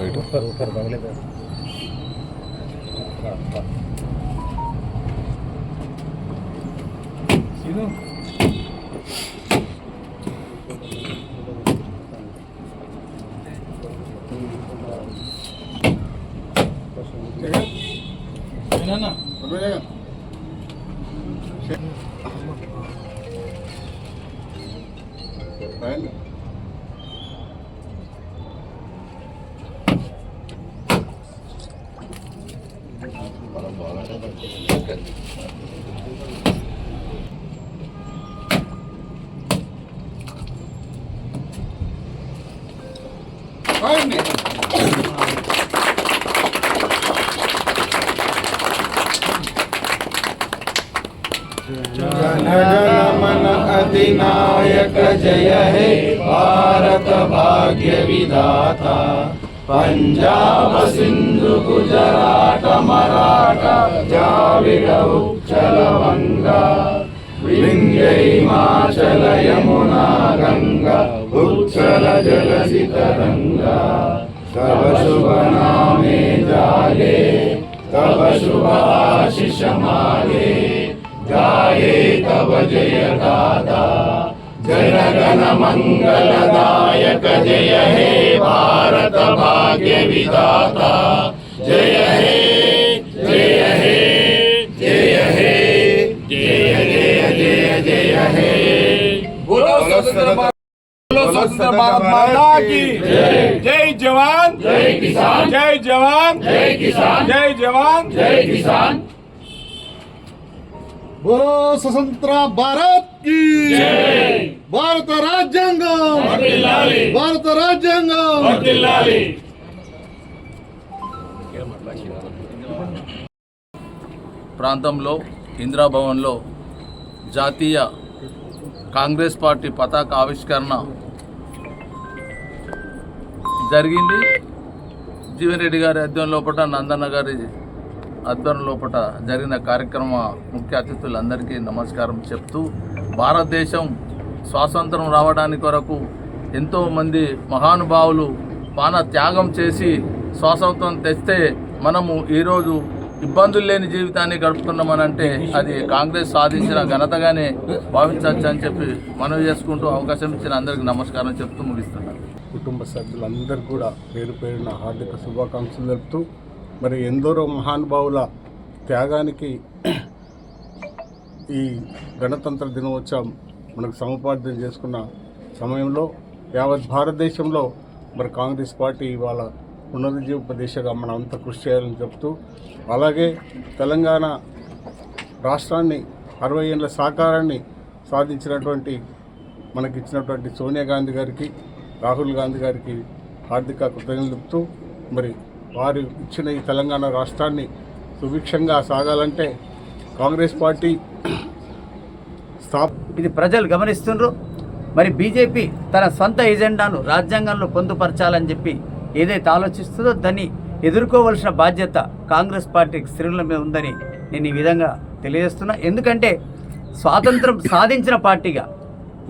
Side ಇದು Right? Jana Gana Mana अधिनायक जय हे भारत भाग्य विधाता पंजाब सिंधु गुजरात मराठा द्राविड उच्चल बंगा विंध्य हिमाचल यमुना गंगा उच्चल जलसि तरंगा तव शुभ नामे जागे तव शुभ आशीष मागे गाये तव जय गाथा जनगण मंगलदायक जय हे भारत भाग्य विधाता जय हे बोलो स्वतंत्र भारत माता की जय जवान जय किसान जय जवान जय किसान जय जवान जय किसान बोलो स्वतंत्र भारत की భారత రాజ్యాంగం వర్ధిల్లాలి భారత రాజ్యాంగం వర్ధిల్లాలి ప్రాంతంలో ఇందిరాభవన్లో జాతీయ కాంగ్రెస్ పార్టీ పతాక ఆవిష్కరణ జరిగింది. జీవన్ రెడ్డి గారి అధ్యయనం లోపల నందన్న గారి అధ్వర్యం లోపల జరిగిన కార్యక్రమ ముఖ్య అతిథులందరికీ నమస్కారం చెప్తూ భారతదేశం స్వాతంత్రం రావడానికి కొరకు ఎంతోమంది మహానుభావులు పాన త్యాగం చేసి స్వాతంత్రం తెస్తే మనము ఈరోజు ఇబ్బందులు లేని జీవితాన్ని గడుపుతున్నామనంటే అది కాంగ్రెస్ సాధించిన ఘనతగానే భావించవచ్చు అని చెప్పి మనవి చేసుకుంటూ అవకాశం ఇచ్చిన అందరికీ నమస్కారం చెప్తూ ముగిస్తున్నాను కుటుంబ సభ్యులందరూ కూడా పేరు పేరున హార్దిక శుభాకాంక్షలు తెలుపుతూ మరి ఎందరో మహానుభావుల త్యాగానికి ఈ గణతంత్ర దినోత్సవం మనకు సముపార్జన చేసుకున్న సమయంలో యావత్ భారతదేశంలో మరి కాంగ్రెస్ పార్టీ ఇవాళ పునరుజ్జీవపదేశగా మనం అంత కృషి చేయాలని చెప్తూ అలాగే తెలంగాణ రాష్ట్రాన్ని అరవై ఏళ్ళ సహకారాన్ని సాధించినటువంటి మనకి ఇచ్చినటువంటి సోనియా గాంధీ గారికి రాహుల్ గాంధీ గారికి హార్దిక కృతజ్ఞతలు చెప్తూ మరి వారు ఇచ్చిన ఈ తెలంగాణ రాష్ట్రాన్ని సుభిక్షంగా సాగాలంటే కాంగ్రెస్ పార్టీ స్థాప ఇది ప్రజలు గమనిస్తుండ్రు. మరి బీజేపీ తన సొంత ఎజెండాను రాజ్యాంగంలో పొందుపరచాలని చెప్పి ఏదైతే ఆలోచిస్తుందో దాన్ని ఎదుర్కోవలసిన బాధ్యత కాంగ్రెస్ పార్టీకి స్త్రీల మీద ఉందని నేను ఈ విధంగా తెలియజేస్తున్నా. ఎందుకంటే స్వాతంత్రం సాధించిన పార్టీగా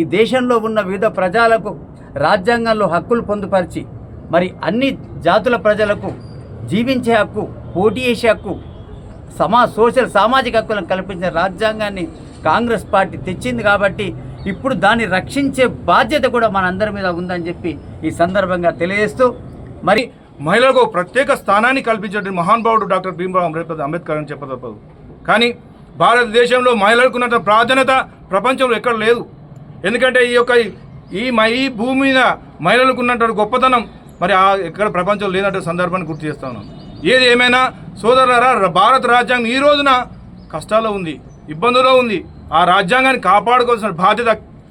ఈ దేశంలో ఉన్న వివిధ ప్రజలకు రాజ్యాంగంలో హక్కులు పొందుపరిచి మరి అన్ని జాతుల ప్రజలకు జీవించే హక్కు పోటీ చేసే హక్కు సమా సోషల్ సామాజిక హక్కులను కల్పించిన రాజ్యాంగాన్ని కాంగ్రెస్ పార్టీ తెచ్చింది కాబట్టి ఇప్పుడు దాన్ని రక్షించే బాధ్యత కూడా మనందరి మీద ఉందని చెప్పి ఈ సందర్భంగా తెలియజేస్తూ మరి మహిళలకు ప్రత్యేక స్థానాన్ని కల్పించిన మహానుభావుడు డాక్టర్ భీమరావు అంబేద్కర్ అంబేద్కర్ అని చెప్పదప్పదు. కానీ భారతదేశంలో మహిళలకు ఉన్నంత ప్రాధాన్యత ప్రపంచంలో ఎక్కడ లేదు. ఎందుకంటే ఈ యొక్క ఈ మై ఈ భూమి మీద మహిళలకు ఉన్నటువంటి గొప్పతనం మరి ఆ ఎక్కడ ప్రపంచంలో లేనటువంటి సందర్భాన్ని గుర్తు చేస్తా ఉన్నాను. ఏది ఏమైనా సోదరులరా భారత రాజ్యాంగం ఈ రోజున కష్టాల్లో ఉంది ఇబ్బందుల్లో ఉంది. ఆ రాజ్యాంగాన్ని కాపాడుకోవాల్సిన బాధ్యత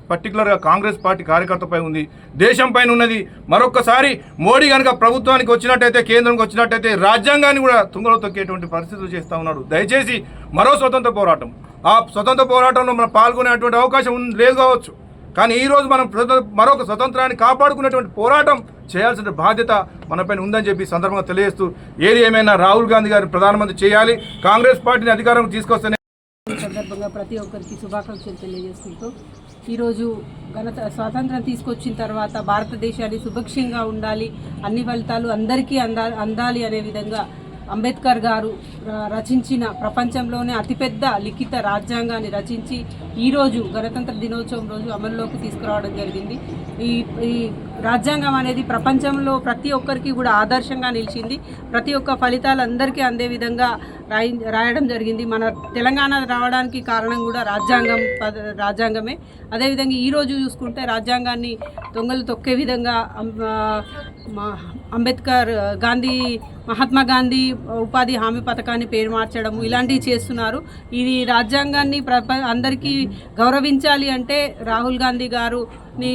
పర్టికులర్గా కాంగ్రెస్ పార్టీ కార్యకర్తపై ఉంది. దేశం పైన ఉన్నది. మరొకసారి మోడీ కనుక ప్రభుత్వానికి వచ్చినట్టయితే కేంద్రంకి వచ్చినట్టయితే రాజ్యాంగాన్ని కూడా తుంగలో తొక్కేటువంటి పరిస్థితులు చేస్తూ ఉన్నాడు. దయచేసి మరో స్వతంత్ర పోరాటం. ఆ స్వతంత్ర పోరాటంలో మనం పాల్గొనేటువంటి అవకాశం లేదు కావచ్చు. కానీ ఈ రోజు మనం మరొక స్వతంత్రాన్ని కాపాడుకునేటువంటి పోరాటం చేయాల్సిన బాధ్యత మనపైన ఉందని చెప్పి సందర్భంగా తెలియజేస్తూ ఏది ఏమైనా రాహుల్ గాంధీ గారిని ప్రధానమంత్రి చేయాలి కాంగ్రెస్ పార్టీని అధికారం తీసుకొస్తేనే సందర్భంగా ప్రతి ఒక్కరికి శుభాకాంక్షలు తెలియజేసుకుంటూ ఈరోజు గణత స్వాతంత్రం తీసుకొచ్చిన తర్వాత భారతదేశాన్ని సుభిక్షంగా ఉండాలి అన్ని ఫలితాలు అందరికీ అందా అందాలి అనే విధంగా అంబేద్కర్ గారు ర- రచించిన ప్రపంచంలోనే అతిపెద్ద లిఖిత రాజ్యాంగాన్ని రచించి ఈరోజు గణతంత్ర దినోత్సవం రోజు అమల్లోకి తీసుకురావడం జరిగింది. ఈ ఈ రాజ్యాంగం అనేది ప్రపంచంలో ప్రతి ఒక్కరికి కూడా ఆదర్శంగా నిలిచింది. ప్రతి ఒక్క ఫలితాలు అందరికీ అందే విధంగా రాయి రాయడం జరిగింది. మన తెలంగాణ రావడానికి కారణం కూడా రాజ్యాంగం పద- రాజ్యాంగమే. అదేవిధంగా ఈరోజు చూసుకుంటే రాజ్యాంగాన్ని దొంగలు తొక్కే విధంగా అంబేద్కర్ గాంధీ మహాత్మా గాంధీ ఉపాధి హామీ పథకాన్ని పేరు మార్చడము ఇలాంటివి చేస్తున్నారు. ఇది రాజ్యాంగాన్ని ప్రప అందరికీ గౌరవించాలి అంటే రాహుల్ గాంధీ గారు ని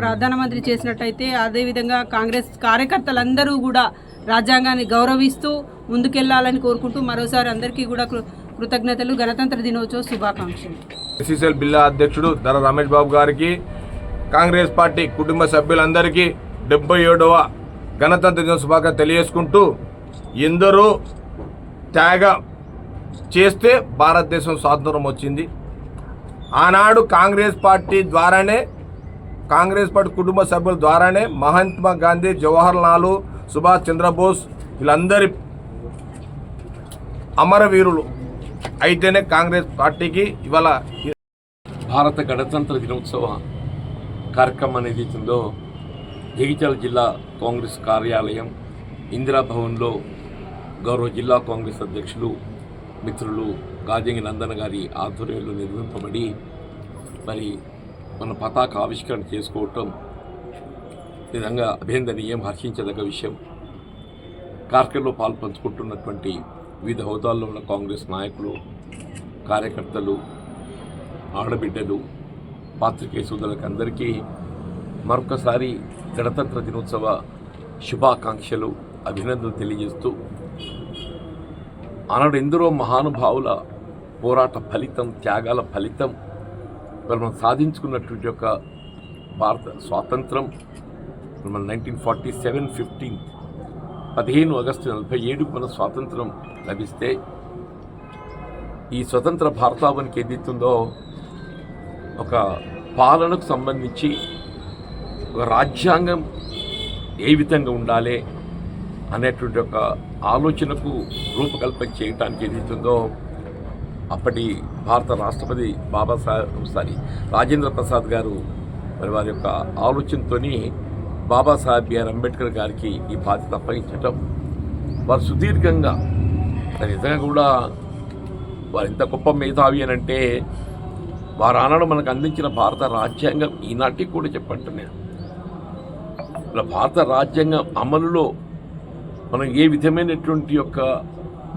ప్రధానమంత్రి చేసినట్టయితే అదేవిధంగా కాంగ్రెస్ కార్యకర్తలందరూ కూడా రాజ్యాంగాన్ని గౌరవిస్తూ ముందుకెళ్ళాలని కోరుకుంటూ మరోసారి అందరికీ కూడా కృతజ్ఞతలు. గణతంత్ర దినోత్సవ శుభాకాంక్షలు. ఎస్సీసీఎల్ బిల్లా అధ్యక్షుడు ధర రమేష్ బాబు గారికి కాంగ్రెస్ పార్టీ కుటుంబ సభ్యులందరికీ డెబ్బై ఏడవ గణతంత్ర దిన శుభాకాంక్షలు తెలియజేసుకుంటూ ఎందరో త్యాగ చేస్తే భారతదేశం స్వాతంత్రం వచ్చింది. ఆనాడు కాంగ్రెస్ పార్టీ ద్వారానే కాంగ్రెస్ పార్టీ కుటుంబ సభ్యుల ద్వారానే మహాత్మా గాంధీ జవహర్లాల్ సుభాష్ చంద్రబోస్ వీళ్ళందరి అమరవీరులు అయితేనే కాంగ్రెస్ పార్టీకి ఇవాళ భారత గణతంత్ర దినోత్సవ కార్యక్రమం అనేది ఇచ్చిందో జగిత్యాల జిల్లా కాంగ్రెస్ కార్యాలయం ఇందిరాభవన్లో గౌరవ జిల్లా కాంగ్రెస్ అధ్యక్షులు మిత్రులు గాజంగి నందన్ గారి ఆధ్వర్యంలో నిర్మింపబడి మరి మన పతాక ఆవిష్కరణ చేసుకోవటం నిజంగా అభినందనీయం హర్షించదగ్గ విషయం. కార్యక్రమంలో పాల్పంచుకుంటున్నటువంటి వివిధ హోదాల్లో ఉన్న కాంగ్రెస్ నాయకులు కార్యకర్తలు ఆడబిడ్డలు పాత్రికేయ సోదరులకు అందరికీ మరొకసారి గణతంత్ర దినోత్సవ శుభాకాంక్షలు అభినందనలు తెలియజేస్తూ ఆనాడు ఎందరో మహానుభావుల పోరాట ఫలితం త్యాగాల ఫలితం మరి మనం సాధించుకున్నటువంటి యొక్క భారత స్వాతంత్రం మన నైన్టీన్ ఫార్టీ సెవెన్ ఫిఫ్టీన్ పదిహేను ఆగస్టు నలభై ఏడుకు మన స్వాతంత్రం లభిస్తే ఈ స్వతంత్ర భారతావనికి ఏదైతుందో ఒక పాలనకు సంబంధించి ఒక రాజ్యాంగం ఏ విధంగా ఉండాలి అనేటువంటి ఒక ఆలోచనకు రూపకల్పన చేయటానికి ఏదైతుందో అప్పటి భారత రాష్ట్రపతి బాబాసాహెబ్ సారీ రాజేంద్ర ప్రసాద్ గారు మరి వారి యొక్క ఆలోచనతోని బాబాసాహెబ్ బిఆర్ అంబేద్కర్ గారికి ఈ బాధ్యత అప్పగించటం. వారు సుదీర్ఘంగా నిజంగా కూడా వారు ఎంత గొప్ప మేధావి అని అంటే వారు ఆనాడు మనకు అందించిన భారత రాజ్యాంగం ఈనాటికి కూడా చెప్పంట ఇలా భారత రాజ్యాంగం అమలులో మనం ఏ విధమైనటువంటి యొక్క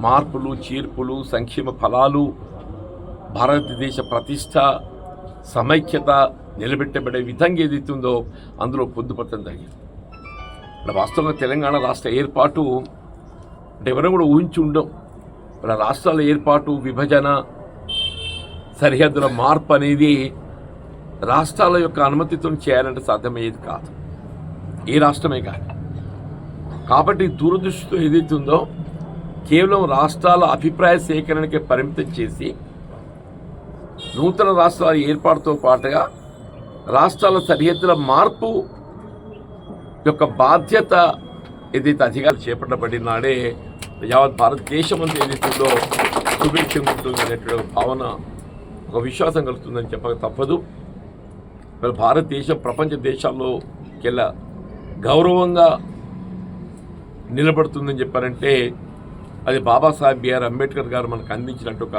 మార్పులు చేర్పులు సంక్షేమ ఫలాలు భారతదేశ ప్రతిష్ట సమైక్యత నిలబెట్టబడే విధంగా ఏదైతుందో అందులో పొందుపరచడం జరిగింది. ఇక్కడ వాస్తవంగా తెలంగాణ రాష్ట్ర ఏర్పాటు అంటే ఎవరైనా కూడా ఊహించి ఉండం ఇలా రాష్ట్రాల ఏర్పాటు విభజన సరిహద్దుల మార్పు అనేది రాష్ట్రాల యొక్క అనుమతితో చేయాలంటే సాధ్యమయ్యేది కాదు. ఏ రాష్ట్రమే కాదు. కాబట్టి దూరదృష్టితో ఏదైతే ఉందో కేవలం రాష్ట్రాల అభిప్రాయ సేకరణకి పరిమితం చేసి నూతన రాష్ట్రాల ఏర్పాటుతో పాటుగా రాష్ట్రాల సరిహద్దుల మార్పు యొక్క బాధ్యత ఏదైతే అధికారులు చేపట్టబడిన నాడే యావత్ భారతదేశం అంతా ఏదైతుందో సుభిక్షంగా ఉంటుంది అనేటువంటి భావన ఒక విశ్వాసం కలుగుతుందని చెప్పక తప్పదు. మరి భారతదేశం ప్రపంచ దేశాల్లో కెల్లా గౌరవంగా నిలబడుతుందని చెప్పారంటే అది బాబాసాహెబ్ బిఆర్ అంబేద్కర్ గారు మనకు అందించినట్టు ఒక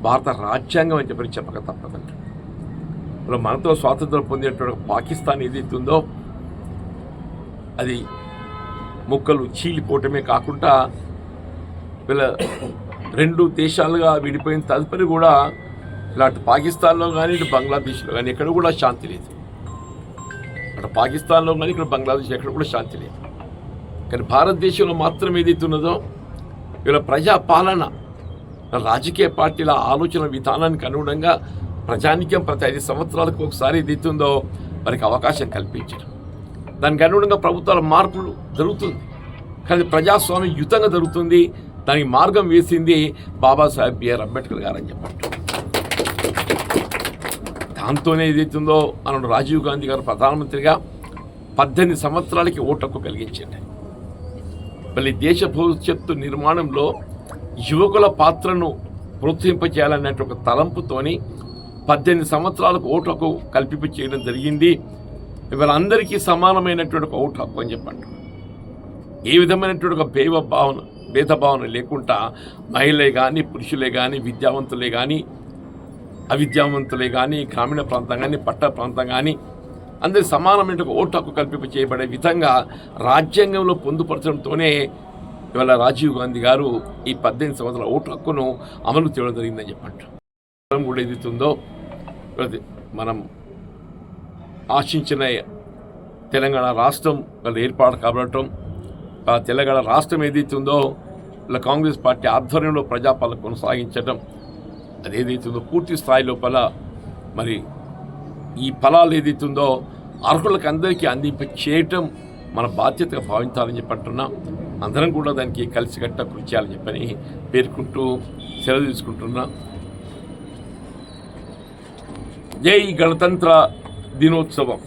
భారత రాజ్యాంగం అని చెప్పి చెప్పక తప్పదంట ఇప్పుడు మనతో స్వాతంత్రం పొందినటువంటి పాకిస్తాన్ ఏదైతే ఉందో అది ముక్కలు చీలిపోవటమే కాకుండా వీళ్ళ రెండు దేశాలుగా విడిపోయిన తదుపరి కూడా ఇలాంటి పాకిస్తాన్లో కానీ ఇటు బంగ్లాదేశ్లో కానీ ఎక్కడ కూడా శాంతి లేదు. అక్కడ పాకిస్తాన్లో కానీ ఇక్కడ బంగ్లాదేశ్ ఎక్కడ కూడా శాంతి లేదు. కానీ భారతదేశంలో మాత్రం ఏదైతే ఉన్నదో వీళ్ళ ప్రజా పాలన రాజకీయ పార్టీల ఆలోచన విధానానికి అనుగుణంగా ప్రజానిక్యం ప్రతి ఐదు సంవత్సరాలకు ఒకసారి ఏదైతే వారికి అవకాశం కల్పించడం. దానికి అనుగుణంగా ప్రభుత్వాల మార్పులు జరుగుతుంది. కానీ ప్రజాస్వామ్యం యుతంగా జరుగుతుంది. దానికి మార్గం వేసింది బాబాసాహెబ్ బిఆర్ అంబేద్కర్ గారు అని చెప్పారు దాంతోనే ఏదైతుందో మనం రాజీవ్ గాంధీ గారు ప్రధానమంత్రిగా పద్దెనిమిది సంవత్సరాలకి ఓటకు కలిగించండి. మళ్ళీ దేశ భవిష్యత్తు నిర్మాణంలో యువకుల పాత్రను ప్రోత్సహింపచేయాలనే ఒక తలంపుతోని పద్దెనిమిది సంవత్సరాలకు ఓటు హక్కు కల్పింప చేయడం జరిగింది. ఇవాళ అందరికీ సమానమైనటువంటి ఒక ఓటు హక్కు అని చెప్పండి. ఏ విధమైనటువంటి ఒక భేద భావన భేదభావన లేకుండా మహిళలే కానీ పురుషులే కానీ విద్యావంతులే కానీ అవిద్యావంతులే కానీ గ్రామీణ ప్రాంతం కానీ పట్ట ప్రాంతం కానీ అందరి సమానమైన ఒక ఓటు హక్కు కల్పింప చేయబడే విధంగా రాజ్యాంగంలో పొందుపరచడంతోనే ఇవాళ రాజీవ్ గాంధీ గారు ఈ పద్దెనిమిది సంవత్సరాల ఓటు హక్కును అమలు చేయడం జరిగిందని చెప్పండి కూడా ఏదైతుందో మనం ఆశించిన తెలంగాణ రాష్ట్రం వాళ్ళ ఏర్పాటు కాబడటం ఆ తెలంగాణ రాష్ట్రం ఏదైతుందో ఇలా కాంగ్రెస్ పార్టీ ఆధ్వర్యంలో ప్రజాపాలన కొనసాగించడం అదేదైతుందో పూర్తి స్థాయి లోపల మరి ఈ ఫలాలు ఏదైతుందో అర్హులకు అందరికీ అందింప చేయటం మన బాధ్యతగా భావించాలని చెప్పి అంటున్నాం. అందరం కూడా దానికి కలిసికట్ట కృషి చేయాలని చెప్పని పేర్కొంటూ సెలవు తీసుకుంటున్నాం. జై గణతంత్ర దినోత్సవం.